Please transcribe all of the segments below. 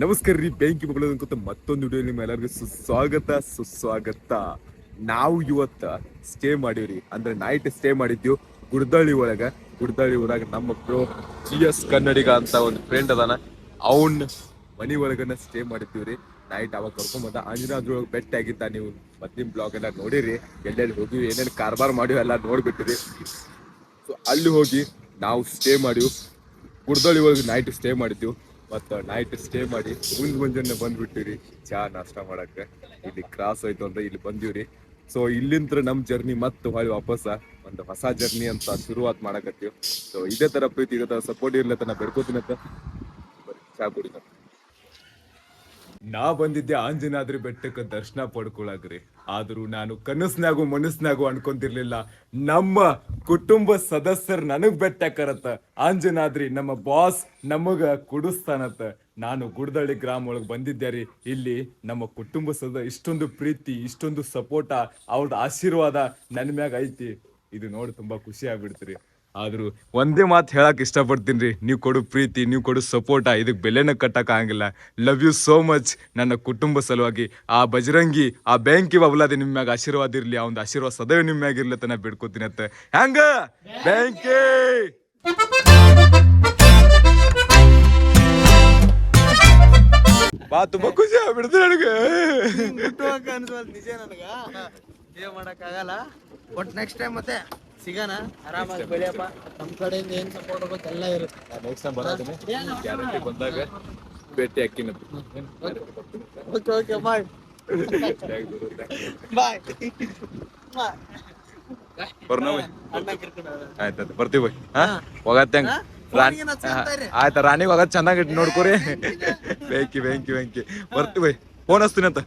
ನಮಸ್ಕಾರ ರೀ ಬೆಂಕಿ ಮಗಳು ಮತ್ತೊಂದು ವಿಡಿಯೋ ನಿಮ್ಮ ಎಲ್ಲರಿಗೂ ಸುಸ್ವಾಗತ ಸುಸ್ವಾಗತ. ನಾವು ಇವತ್ತ ಸ್ಟೇ ಮಾಡೀವ್ರಿ ಅಂದ್ರೆ ನೈಟ್ ಸ್ಟೇ ಮಾಡಿದ್ವಿ ಗುಡ್ದಳ್ಳಿ ಒಳಗ. ಗುಡ್ದಳ್ಳಿ ಊರಾಗ ನಮ್ಮ ಬ್ರೋ ಜಿ ಎಸ್ ಕನ್ನಡಿಗ ಅಂತ ಒಂದು ಫ್ರೆಂಡ್ ಅದಾನ. ಅವನ್ ಮನಿ ಒಳಗನ ಸ್ಟೇ ಮಾಡಿದ್ದೀವ್ರಿ ನೈಟ್ ಅವಾಗ ಕರ್ಕೊಂಡ್ ಬಂದ. ಅಂಜನಾದ್ರೊಳಗೆ ಬೆಟ್ಟ ಆಗಿತ್ತ ನೀವು ಮದ್ದಿನ ಬ್ಲಾಗ್ ಎಲ್ಲ ನೋಡಿರಿ. ಎಲ್ಲೆಲ್ಲಿ ಹೋಗಿವಿ, ಏನೇನು ಕಾರ್ಬಾರ್ ಮಾಡಿವಿ ಎಲ್ಲ ನೋಡ್ಬಿಟ್ಟಿರಿ ಸೊ ಅಲ್ಲಿ ಹೋಗಿ ನಾವು ಸ್ಟೇ ಮಾಡಿವು. ಗುಡ್ದಳ್ಳಿ ಒಳಗೆ ನೈಟ್ ಸ್ಟೇ ಮಾಡಿದ್ವಿ. ಮತ್ತು ನೈಟ್ ಸ್ಟೇ ಮಾಡಿ ಮುಂದೆ ಮುಂಜಾನೆ ಬಂದ್ಬಿಟ್ಟಿವ್ರಿ. ಚಾ ನಾಷ್ಟ ಮಾಡಕ್ಕೆ. ಇಲ್ಲಿ ಕ್ರಾಸ್ ಆಯಿತು ಅಂತ ಇಲ್ಲಿ ಬಂದಿವ್ರಿ. ಸೊ ಇಲ್ಲಿಂತ್ರ ನಮ್ಮ ಜರ್ನಿ ಮತ್ತೆ ಹೊಳ್ಳಿ ವಾಪಸ್ ಒಂದು ಹೊಸ ಜರ್ನಿ ಅಂತ ಶುರುವಾತ್ ಮಾಡಕತ್ತೀವಿ. ಸೊ ಇದೇ ಥರ ಪ್ರೀತಿ, ಇದೇ ಥರ ಸಪೋರ್ಟ್ ಇರ್ಲತ್ತ ನಾ ಬೆಡ್ಕೋತೀನಿ ಅಂತ. ಚಾ ಕುಡಿದ ನಾ ಬಂದಿದ್ದೆ ಆಂಜನಾದ್ರಿ ಬೆಟ್ಟಕ್ಕೆ ದರ್ಶನ ಪಡ್ಕೊಳಕ್ರಿ. ಆದ್ರೂ ನಾನು ಕನಸ್ನಾಗು ಮನಸ್ನಾಗು ಅನ್ಕೊಂತಿರ್ಲಿಲ್ಲ. ನಮ್ಮ ಕುಟುಂಬ ಸದಸ್ಯರು ನನಗ್ ಬೆಟ್ಟಕ್ಕರತ್ತ ಆಂಜನಾದ್ರಿ ನಮ್ಮ ಬಾಸ್ ನಮಗ ಕುಡಿಸ್ತಾನತ್ತ ನಾನು ಗುಡದಳ್ಳಿ ಗ್ರಾಮ ಒಳಗ್ ಬಂದಿದ್ದೆ ರೀ. ಇಲ್ಲಿ ನಮ್ಮ ಕುಟುಂಬ ಸದ, ಇಷ್ಟೊಂದು ಪ್ರೀತಿ, ಇಷ್ಟೊಂದು ಸಪೋರ್ಟ ಅವ್ರದ್ದು ಆಶೀರ್ವಾದ ನನ್ನ ಮ್ಯಾಗ ಐತಿ. ಇದು ನೋಡಿ ತುಂಬಾ ಖುಷಿ ಆಗ್ಬಿಡ್ತೀರಿ. ಆದ್ರೂ ಒಂದೇ ಮಾತು ಹೇಳಕ್ ಇಷ್ಟಪಡ್ತೀನಿ ರೀ. ನೀವು ಕೊಡು ಪ್ರೀತಿ ನೀವು ಕೊಡು ಸಪೋರ್ಟ ಇದಕ್ಕೆ ಬೆಲೆನ ಕಟ್ಟಕ್ ಆಗಂಗಿಲ್ಲ. ಲವ್ ಯು ಸೋ ಮಚ್ ನನ್ನ ಕುಟುಂಬ ಸಲುವಾಗಿ. ಆ ಬಜರಂಗಿ ಆ ಬ್ಯಾಂಕಿ ಬಾಬುಲಾದಿ ನಿಮ್ಮ ಮ್ಯಾಗ ಆಶೀರ್ವಾದ ಇರ್ಲಿ ಆ ಒಂದು ಆಶೀರ್ವಾದ ಸದೈವ ನಿಮ್ಮ ಮ್ಯಾಗ ಇರ್ಲಿ ಅಂತ ನಾ ಬಿಡ್ಕೋತೀನಿ ಅಂತ ಹೆಂಗ ಬ್ಯಾಂಕಿ! ಬಾ ತುಂಬಾ ಖುಷಿ ಆಗ್ಬಿಡ್ತು ನನಗೆ. ನಿಜ ನನಗ. ಏನ್ ಮಾಡಕ್ ಆಗಲ್ಲ. ಬಟ್ ನೆಕ್ಸ್ಟ್ ಟೈಮ್ ಮತ್ತೆ ಸಿಗೋಣ? ಆರಾಮಾಗಿ ಬೆಳೆಯಪ್ಪ. ನಮ್ ಕಡೆಯಿಂದ ಏನ್ ಸಪೋರ್ಟ್ ಹೋಗುತ್ತೆ ಎಲ್ಲ ಇರುತ್ತೆ. ನೆಕ್ಸ್ಟ್ ಟೈಮ್ ಬರೋದಿನಿ ಗ್ಯಾರಂಟಿ ಬಂದಾಗ ಭೇಟಿ ಹಾಕಿನ ಓಕೆ ಓಕೆ ಬಾಯ್ ಬಾಯ್ ಬಾಯ್ ಆಯ್ತಾಯ್ತು ಬರ್ತೀವಿ ಹಾ? ಹೋಗತ್ತೆ ಹಾ? ಇರಿ. ಆಯ್ತಾ ರಾಣಿಗೆ ಹೋಗತ್ ಚೆನ್ನಾಗಿ ನೋಡ್ಕೊರಿ. ಬೆಂಕಿ ಬೆಂಕಿ ಬೆಂಕಿ ಬರ್ತೀವಿ ಫೋನ್ ಹಚ್ತೀನಿ ಅಂತ.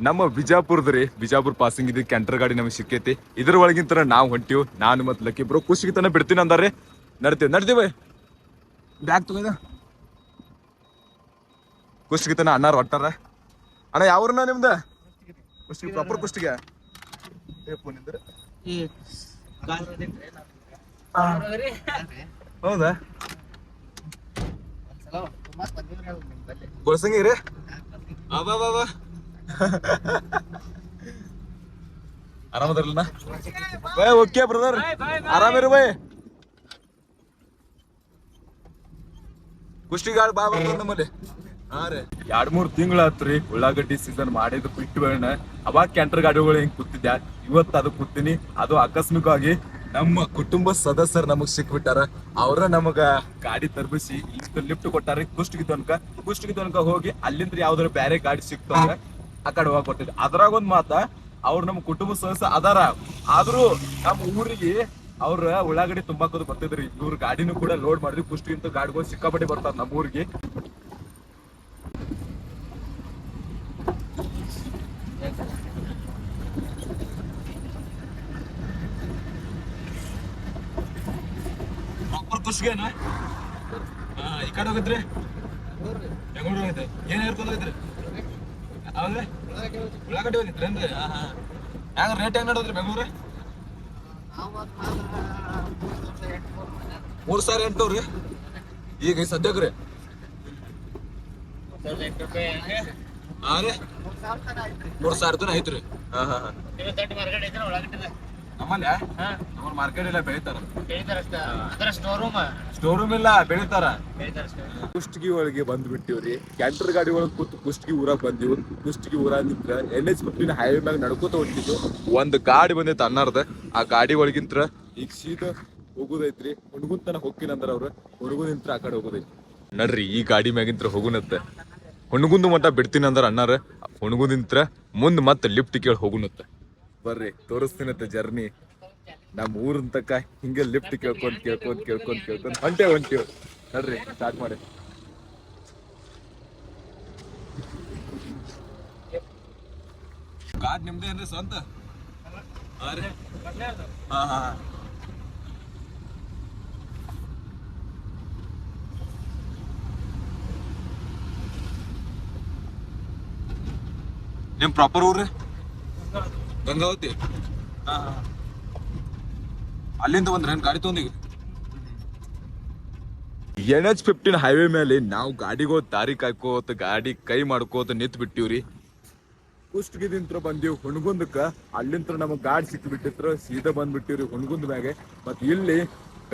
ನಮ್ಮ ಬಿಜಾಪುರದ ರೀ ಬಿಜಾಪುರ್ ಪಾಸಿಂಗ್ ಇದ್ದ ಕ್ಯಾಂಟರ್ ಗಾಡಿ ನಮಗೆ ಸಿಕ್ಕೈತಿ. ಇದ್ರ ಒಳಗಿಂತ ನಾವು ಹೊಂಟಿವ್ ನಾನು ಮತ್ತೆ ಲಕ್ಕಿ ಬ್ರೋ ಖುಷಿಗೆ ತನ ಬಿಡ್ತೀನಿ ಅಂದಾರೆ ನಡ್ತೀವಿ ನಡ್ತೀವಿ ಬ್ಯಾಗ್ ತಗೋದ ಕುಷ್ಟಿಗೆ ತನ ಅಣ್ಣಾರ ಹೊಟ್ಟಾರ ಅಣ್ಣ ಯಾವ್ರನ್ನ ನಿಮ್ದ? ಕುಷ್ಟಿಗೆ ಪ್ರಾಪರ್ ಕುಷ್ಟಿಗೆ ಈ ಹೌದಾ? ಬಳಸಂಗಿ. ಗೊಳಸಂಗಿ ರೀ ಅವ ಆರಾಮದಿರಲ್ಲ ಬೈ ಓಕೆ ಬ್ರದರ್ ಆರಾಮಿರು ಬೈ. ಕುಷ್ಟಿಗಾಳ್ ಬಾ ಬಂದ ನಮ್ಮಲ್ಲಿ. ಹಾ ರೀ. ಎರಡ್ ಮೂರ್ ತಿಂಗಳಾತ್ರಿ ಉಳ್ಳಾಗಡ್ಡಿ ಸೀಸನ್ ಮಾಡಿದ್ ಬಿಟ್ಟು ಬೇಡ ಅವಾಗ ಕ್ಯಾಂಟರ್ ಗಾಡಿಗಳು ಹಿಂಗ್ ಕೂತಿದ್ದೆ ಇವತ್ತು ಅದು ಕೂತೀನಿ. ಅದು ಆಕಸ್ಮಿಕವಾಗಿ ನಮ್ಮ ಕುಟುಂಬ ಸದಸ್ಯರು ನಮಗ್ ಸಿಕ್ಬಿಟ್ಟಾರ. ಅವ್ರ ನಮಗ ಗಾಡಿ ತರ್ಬಿಸಿ ಇಷ್ಟು ಲಿಫ್ಟ್ ಕೊಟ್ಟಾರ ಕುಷ್ಟಿಗೆ ತನಕ. ಕುಷ್ಟಿಗೆ ತನಕ ಹೋಗಿ ಅಲ್ಲಿಂದ ಯಾವ್ದಾರ ಬ್ಯಾರೆ ಗಾಡಿ ಸಿಕ್ತು ಅಂದ್ರೆ ಆ ಕಡೆ ಹೋಗಿ ಕೊಟ್ಟಿದ್ವಿ ಅದ್ರಾಗ ಒಂದ್ ಮಾತ, ಅವ್ರ ನಮ್ಮ ಕುಟುಂಬ ಸದಸ್ಯ ಅದಾರ. ಆದ್ರೂ ನಮ್ಮ ಊರಿಗೆ ಅವ್ರ ಉಳ್ಳಾಗಡ್ಡಿ ತುಂಬಾಕೋದು ಬರ್ತಿದ್ರಿ. ಇವ್ರ ಗಾಡಿನೂ ಕೂಡ ಲೋಡ್ ಮಾಡಿದ್ವಿ ಕುಷ್ಟಿಗಿಂತ ಗಾಡಿಗಳು ಸಿಕ್ಕಾಪಟ್ಟೆ ಬರ್ತಾರ ನಮ್ಮ ಊರಿಗೆ. ಕುಷ್ಟಿಗೆನಾ ಈ ಕಡೆ ಹೋಗಿದ್ರಿ? ಬೆಂಗಳೂರು ಹೋಗಿದ್ರಿ. ಏನ್ ಹೇಳ್ಕೊಂಡು ಹೋಗಿದ್ರಿ? ಹೌದ್ರಿ? ಉಳ್ಳಾಗಡ್ಡಿ ಹೋಗಿದ್ರಿ ಹ್ಯಾಂಗ ರೇಟ್ ಹೆಂಗ್ ನೋಡಿದ್ರಿ ಬೆಂಗಳೂರು? ಮೂರ್ ಸಾವಿರ ಎಂಟು ರೀ? ಈಗ ಸದ್ಯಕ್ಕೆ ರೀ? ಹಾ ರೀ. ಮೂರ್ ಸಾವಿರ ತನ ಐತ್ರಿ. ಹಾ ಹಾ ಹಾ. ನಮ್ಮಲ್ಲಿ? ಅವ್ರ ಮಾರ್ಕೆಟ್ ಎಲ್ಲ ಬೆಳಿತಾರ. ಸ್ಟೋರ್ ರೂಮ್ ಇಲ್ಲ ಬೆಳಿತಾರ. ಕುಷ್ಟಗಿ ಒಳಗೆ ಬಂದ್ಬಿಟ್ಟಿವ್ರಿ ಕ್ಯಾಂಟರ್ ಗಾಡಿ ಒಳಗೆ ಕೂತು ಕುಷ್ಟಗಿ ಊರಾಗ ಬಂದಿವ್. ಕುಷ್ಟಗಿ ಊರಾಗ ನಿಂತ್ರ ಎನ್ ಎಚ್ ಫಿಫ್ಟಿನ ಹೈವೇ ಮ್ಯಾಗ ನಡ್ಕೋತ ಹೊಂಟಿದ್ದು ಒಂದ್ ಗಾಡಿ ಬಂದೈತೆ ಅನ್ನಾರ್ದ ಆ ಗಾಡಿ ಒಳಗಿಂತ್ರ ಈಗ ಸೀದ ಹೋಗುದೈತ್ರಿ. ಹುಣಗುಂತನ ಹೋಗ್ತೀನಿ ಅಂದ್ರ ಅವ್ರ. ನಿಂತ್ರ ಆ ಕಡೆ ಹೋಗುದೈತಿ ನಡ್ರಿ ಈ ಗಾಡಿ ಮ್ಯಾಗಿಂತ್ರ ಹೋಗುನತ್ತ. ಹುಣಗುಂದು ಮಟ್ಟ ಬಿಡ್ತೀನಿ ಅಂದ್ರ ಅಣ್ಣಾರ. ಹುಣಗುದಿಂತ್ರ ಮುಂದ್ ಮತ್ತೆ ಲಿಫ್ಟ್ ಕೇಳಿ ಹೋಗುನತ್ತ. ಬರ್ರಿ ತೋರಿಸ್ತೀನತ್ತ ಜರ್ನಿ ನಮ್ ಊರಿನ ತಕ್ಕ ಹಿಂಗ ಲಿಫ್ಟ್ ಕೇಳ್ಕೊಂಡ್ ಕೇಳ್ಕೊಂಡ್ ಕೇಳ್ಕೊಂಡ್ ಕೇಳ್ಕೊಂಡ್ ಹೊಂಟೆ ಹೊಂಟಿವ್ ನಡ್ರಿ ಸ್ಟಾರ್ಟ್ ಮಾಡಿ. ಕಾರ್ ನಿಮ್ದೇ ಏನ್ರಿ ಸ್ವಂತ? ಹಾ ಹಾ. ನಿಮ್ ಪ್ರಾಪರ್ ಊರ್ರಿ? ಗಂಗಾವತಿ. ಅಲ್ಲಿಂದ ಬಂದ್ರೆ ಗಾಡಿ ತೊಗೊಂಡಿಗೆ? ಎನ್ ಎಚ್ ಫಿಫ್ಟೀನ್ ಹೈವೇ ಮೇಲೆ ನಾವು ಗಾಡಿಗೋ ದಾರಿ ಕಾಯ್ಕೋತ ಗಾಡಿ ಕೈ ಮಾಡ್ಕೋತ ನಿಂತ್ ಬಿಟ್ಟಿವ್ರಿ. ಕುಷ್ಟಗಿದಿಂತ್ರ ಬಂದೀವಿ ಹುಣಗುಂದಕ್ಕ. ಅಲ್ಲಿಂತ್ರ ನಮಗ್ ಗಾಡಿ ಸಿಕ್ಕಿ ಬಿಟ್ಟಿತ್ರ ಸೀದಾ ಬಂದ್ಬಿಟ್ಟಿವ್ರಿ ಹುಣಗುಂದ ಮ್ಯಾಗೆ. ಮತ್ ಇಲ್ಲಿ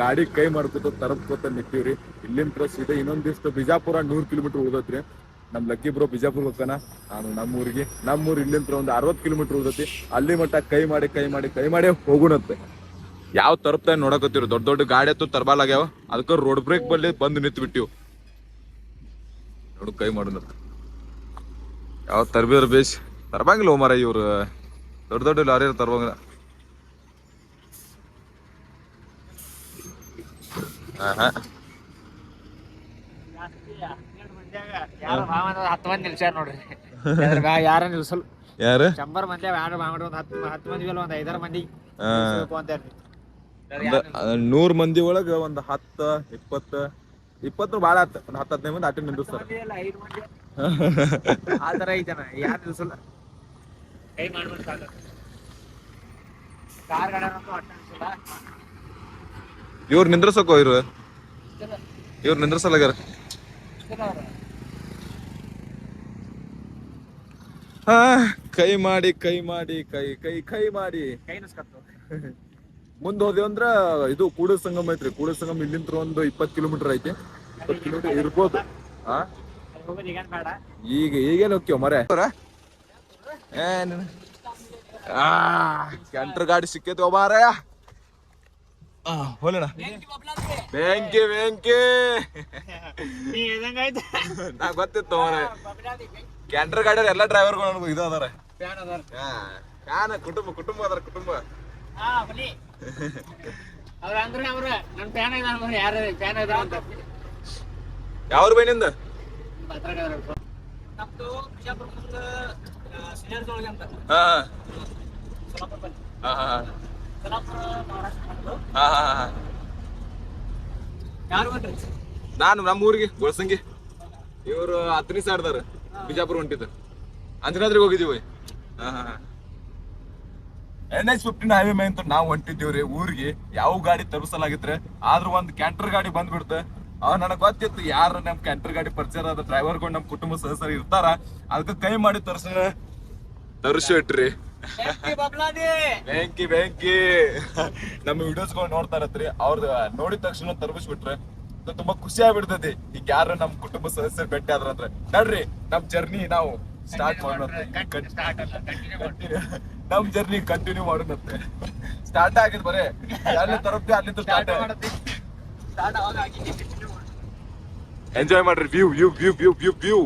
ಗಾಡಿ ಕೈ ಮಾಡ್ಕೋತ ತರಬ್ಕೋತ ನಿಂತೀವ್ರಿ. ಇಲ್ಲಿಂತ್ರ ಸೀದಾ ಇನ್ನೊಂದಿಷ್ಟು ಬಿಜಾಪುರ ನೂರ್ ಕಿಲೋಮೀಟರ್ ಉಳ್ದತ್ರಿ ನಮ್ ಲಕ್ಕಿ ಬ್ರೋ ಬಿಜಾಪುರ್ಗೆ ಹೋಗ್ತಾನ ನಾನು ನಮ್ಮ ಊರಿಗೆ ನಮ್ಮ ಊರ್ ಒಂದು ಅರವತ್ ಕಿಲೋಮೀಟರ್ ಉಳ್ದತಿ ಅಲ್ಲಿ ಮಟ್ಟ ಕೈ ಮಾಡಿ ಕೈ ಮಾಡಿ ಕೈ ಮಾಡಿ ಹೋಗುಣತ್ತೆ ಯಾವ ತರಪ್ತ ನೋಡಕತ್ತಿರು? ದೊಡ್ಡ ದೊಡ್ಡ ಗಾಡಿ ಹತ್ತು ತರಬಾಲಾಗ್ಯಾವ ಅದಕ್ಕ ರೋಡ್ ಬ್ರೇಕ್ ಬಲ್ಲಿ ಬಂದು ನಿಂತು ಬಿಟ್ಟಿವು ನೋಡು ಕೈ ಮಾಡೋಣ ಯಾವ ತರ್ಬಿದ್ರ ಬೇಸ್ ತರಬಂಗಿಲ್ಲ ಹೋಮಾರ ಇವ್ರು. ದೊಡ್ಡ ದೊಡ್ಡ ಲಾರಿ ತರ್ಬಂಗಿಲ್ಲ. ಯಾರು ಹತ್ತು ಮಂದಿ ನಿಲ್ಸ್ಯಾರ ನೋಡ್ರಿ. ಯಾರ ನಿಲ್ಸಲ್. ಯಾರು? ಶಂಬರ್ ಮಂದಿ ಯಾರು ಮಾಡಿ ಒಂದ್ ಹತ್ತು ಹತ್ತು ಮಂದಿ ಒಂದ್ ಐದಾರು ಮಂದಿ ನೂರ್ ಮಂದಿ ಒಳಗ ಒಂದ್ ಹತ್ತ ಇಪ್ಪತ್ತ ಇಪ್ಪತ್ತು ಬಾಳ ಆತ. ಒಂದ್ ಹತ್ತು ಹದಿನೈದು ಮಂದಿ ಆಟ ಮಂದಿ. ಆ ತರ ಐತನ? ಯಾರು ನಿಲ್ಸಲ್ಲ? ಕೈ ಮಾಡ್ಬಿಟ್ಟು ಸಾಕು. ಕಾರ್ ಗಾಡಿಯವ್ರಂತೂ ಒಟ್ಟ ನಿಲ್ಸಲ್ಲ. ಇವ್ರು ನಿಂದ್ರಸಕ್ಕೋ ಇವ್ರು. ಇವ್ರು ನಿಂದ್ರಸಲಾಗ್ಯಾರ ಇಷ್ಟೇ ಅವ್ರು. ಹಾ ಕೈ ಮಾಡಿ ಕೈ ಮಾಡಿ ಕೈ ಕೈ ಕೈ ಮಾಡಿ. ಮುಂದೆ ಹೋದೇವ್ ಅಂದ್ರ ಇದು ಕೂಡ ಸಂಗಮ ಐತ್ರಿ. ಕೂಡ ಸಂಗಮ ಇಲ್ಲಿಂದ್ರ ಒಂದು ಇಪ್ಪತ್ ಕಿಲೋಮೀಟರ್ ಐತಿ. ಕಿಲೋಮೀಟರ್ ಇರ್ಬೋದು. ಬೇಡ ಈಗ ಈಗೇನ್ ಹೋಗ್ತೀವ ಮರೆ ಆ ಕೆಂಟ್ರ ಗಾಡಿ ಸಿಕ್ಕೈತಿ ಮಾರಾಯ ಹೋಲಣ ಬೆಂಕಿ ಬೆಂಕಿ. ನಾ ಗೊತ್ತಿತ್ತು ಮಾರಾಯ ಕ್ಯಾಂಟರ್ ಗಾಡಿ ಎಲ್ಲ ಡ್ರೈವರ್ಗಳು ನನಗೂ ಇದು ಅದಾರ ಫ್ಯಾನ್ ಅದಾರ. ಫ್ಯಾನ್ ಕುಟುಂಬ ಕುಟುಂಬ ಅದಾರ ಕುಟುಂಬ. ಅವ್ರ ಅಂದ್ರೆ ಅವ್ರ ನನ್ ಫ್ಯಾನ್ ಯಾರು ಫ್ಯಾನ್ ಅಂತ. ಯಾವ್ರ ಬೈನಿಂದ ಅದ್ರಾಗ ಅವ್ರ ನಮ್ದು ಬಿಜಾಪುರ ಮುಂದೆ ಸಿಲಿಂಡರ್ ಅಂತ. ಹಾ ಸೊಲ್ಲಾಪುರ ಬನ್ನಿ. ಹಾ ಹಾ ಸೊಲ್ಲಾಪುರ ಮಹಾರಾಷ್ಟ್ರ ಹಾ ಹಾ ಹಾ. ಯಾರು ಬಂದ್ರಿ? ನಾನು ನಮ್ಮ ಊರಿಗೆ ಗೊಳಸಂಗಿ. ಇವರು ಹತ್ತನೇ ಸಾರ್ದಾರ ಬಿಜಾಪುರ ಹೊಂಟಿದ್ದ. ಅಂಜನಾದ್ರಿಗೆ ಹೋಗಿದ್ದೀವಿ ಎನ್ ಎಚ್ ಫಿಫ್ಟೀನ್ ಹೈವೇ ಮೇಲೆ ಅಂತ ನಾವು ಹೊಂಟಿದ್ದೀವ್ರಿ ಊರಿಗೆ. ಯಾವ ಗಾಡಿ ತರಿಸಲಾಗಿತ್ರೆ ಆದ್ರೂ ಒಂದ್ ಕ್ಯಾಂಟರ್ ಗಾಡಿ ಬಂದ್ಬಿಡ್ತು. ಅವ್ ನನಗ್ ಗೊತ್ತಿತ್ತು ಯಾರು ನಮ್ ಕ್ಯಾಂಟರ್ ಗಾಡಿ ಪರಿಚಯ ಆದ ಡ್ರೈವರ್ಗಳು ನಮ್ ಕುಟುಂಬ ಸದಸ್ಯರು ಇರ್ತಾರ. ಅದಕ್ಕೆ ಕೈ ಮಾಡಿ ತರ್ಸ. ತರಿಸಿಟ್ರಿ ಇಟ್ರಿ. ಬೆಂಕಿ ಬೆಂಕಿ ನಮ್ಮ ವಿಡಿಯೋಸ್ಗಳು ನೋಡ್ತಾ ಇರತ್ರಿ. ಅವ್ರದ್ದು ನೋಡಿದ ತಕ್ಷಣ ತರ್ಬಿಸ್ಬಿಟ್ರೆ ತುಂಬಾ ಖುಷಿ ಆಗ್ಬಿಡ್ತೈತಿ. ಈಗ ಯಾರು ನಮ್ ಕುಟುಂಬ ಸದಸ್ಯರು ಭೇಟಿ ಆದ್ರ ಅಂದ್ರೆ ನಡ್ರಿ ನಮ್ ಜರ್ನಿ ನಾವು ಸ್ಟಾರ್ಟ್ ಮಾಡೋಣ ನಮ್ ಜರ್ನಿ ಕಂಟಿನ್ಯೂ ಮಾಡೋಣಂತೆ. ಸ್ಟಾರ್ಟ್ ಆಗಿದ್ ಬರೇ ಅಲ್ಲಿ ತರಪ್ತಿ ಅಲ್ಲಿಂದ ಸ್ಟಾರ್ಟ್ ಎಂಜಾಯ್ ಮಾಡ್ರಿ view view view view view view